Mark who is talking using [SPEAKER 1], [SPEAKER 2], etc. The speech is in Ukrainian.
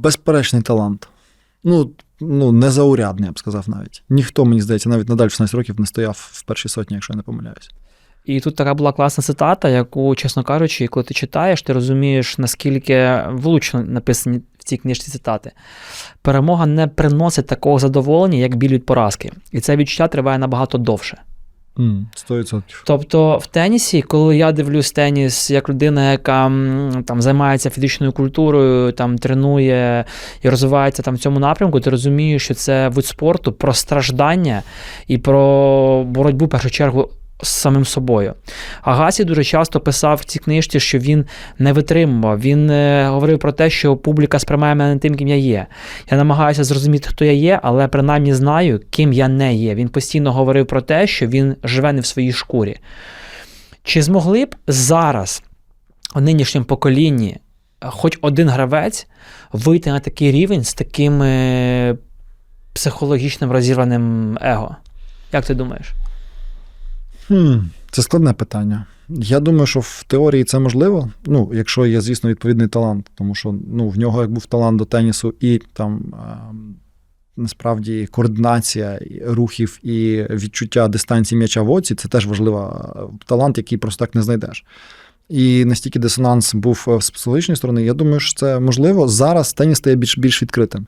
[SPEAKER 1] Безперечний талант. Ну, ну, незаурядний, я б сказав навіть. Ніхто, мені здається, навіть надалі 16 років не стояв в першій сотні, якщо я не помиляюсь.
[SPEAKER 2] І тут така була класна цитата, яку, чесно кажучи, коли ти читаєш, ти розумієш, наскільки влучно написані в цій книжці цитати. Перемога не приносить такого задоволення, як біль від поразки. І це відчуття триває набагато довше.
[SPEAKER 1] Сто відсотків.
[SPEAKER 2] Тобто в тенісі, коли я дивлюсь теніс як людина, яка там займається фізичною культурою, там тренує і розвивається там в цьому напрямку, ти розумієш, що це вид спорту про страждання і про боротьбу в першу чергу з самим собою. Агасі дуже часто писав в цій книжці, що він не витримував. Він е, говорив про те, що публіка сприймає мене не тим, ким я є. Я намагаюся зрозуміти, хто я є, але принаймні знаю, ким я не є. Він постійно говорив про те, що він живе не в своїй шкурі. Чи змогли б зараз, у нинішньому поколінні, хоч один гравець вийти на такий рівень з таким е, психологічним розірваним его? Як ти думаєш?
[SPEAKER 1] Хм, це складне питання. Я думаю, що в теорії це можливо. Ну, якщо є, звісно, відповідний талант, тому що ну, в нього як був талант до тенісу, і там ем, насправді координація рухів і відчуття дистанції м'яча в оці це теж важливий талант, який просто так не знайдеш. І настільки дисонанс був е, з психологічної сторони, я думаю, що це можливо. Зараз теніс стає більш більш відкритим.